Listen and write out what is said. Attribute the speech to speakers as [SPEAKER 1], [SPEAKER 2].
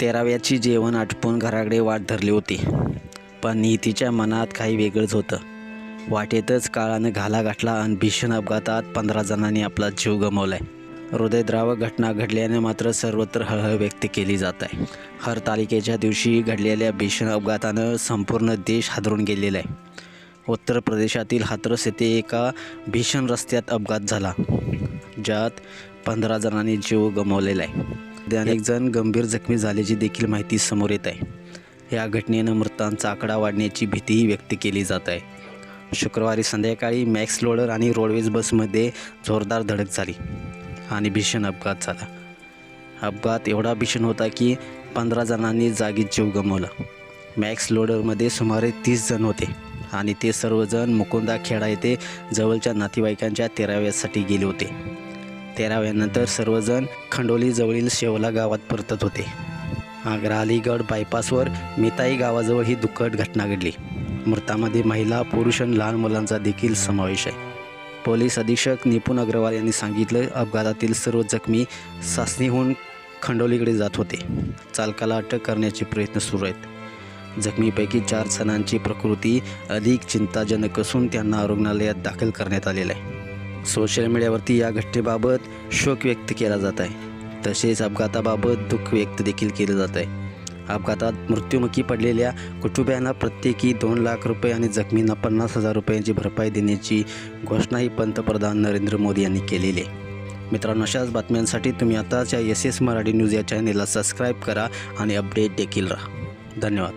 [SPEAKER 1] तेराव्याची जेवण आटपून घराकडे वाट धरली होती. पण नीतीच्या मनात काही वेगळंच होतं. वाटेतच काळानं घाला गाठला आणि भीषण अपघातात पंधरा जणांनी आपला जीव गमावलाय. हृदयद्रावक घटना घडल्याने मात्र सर्वत्र हळहळ व्यक्त केली जात आहे. हर तालिकेच्या दिवशी घडलेल्या भीषण अपघातानं संपूर्ण देश हादरून गेलेला आहे. उत्तर प्रदेशातील हाथरस येथे एका भीषण रस्त्यात अपघात झाला ज्यात पंधरा जणांनी जीव गमावलेला आहे. अनेक जण गंभीर जखमी झाल्याची देखील माहिती समोर येत आहे. या घटनेनं मृतांचा आकडा वाढण्याची भीतीही व्यक्त केली जात आहे. शुक्रवारी संध्याकाळी मॅक्स लोडर आणि रोडवेज बसमध्ये जोरदार धडक झाली आणि भीषण अपघात झाला. अपघात एवढा भीषण होता की पंधरा जणांनी जागीच जीव गमावला. मॅक्स लोडरमध्ये सुमारे तीस जण होते आणि ते सर्वजण मुकुंदा खेडा येथे जवळच्या नातेवाईकांच्या तेराव्यासाठी गेले होते. तेराव्यानंतर सर्वजण खंडोलीजवळील शेवला गावात परतत होते. आग्रा अलीगड बायपासवर मिताई गावाजवळ ही दुःखद घटना घडली. मृतामध्ये महिला पुरुष आणि लहान मुलांचा देखील समावेश आहे. पोलीस अधीक्षक निपुण अग्रवाल यांनी सांगितलं अपघातातील सर्व जखमी सासणीहून खंडोलीकडे जात होते. चालकाला अटक करण्याचे प्रयत्न सुरू आहेत. जखमीपैकी चार जणांची प्रकृती अधिक चिंताजनक असून त्यांना रुग्णालयात दाखल करण्यात आलेलं आहे. सोशल मीडियावरती या घटनेबाबत शोक व्यक्त केला जात आहे. तसेच अपघाताबाबत दुःख व्यक्त देखील केलं जात आहे. अपघातात मृत्युमुखी पडलेल्या कुटुंबियांना प्रत्येकी दोन लाख रुपये आणि जखमींना पन्नास हजार रुपयांची भरपाई देण्याची घोषणाही पंतप्रधान नरेंद्र मोदी यांनी केलेली आहे. मित्रांनो अशाच बातम्यांसाठी तुम्ही आताच्या एस एस मराठी न्यूज या चॅनेलला सबस्क्राईब करा आणि अपडेट देखील राहा. धन्यवाद.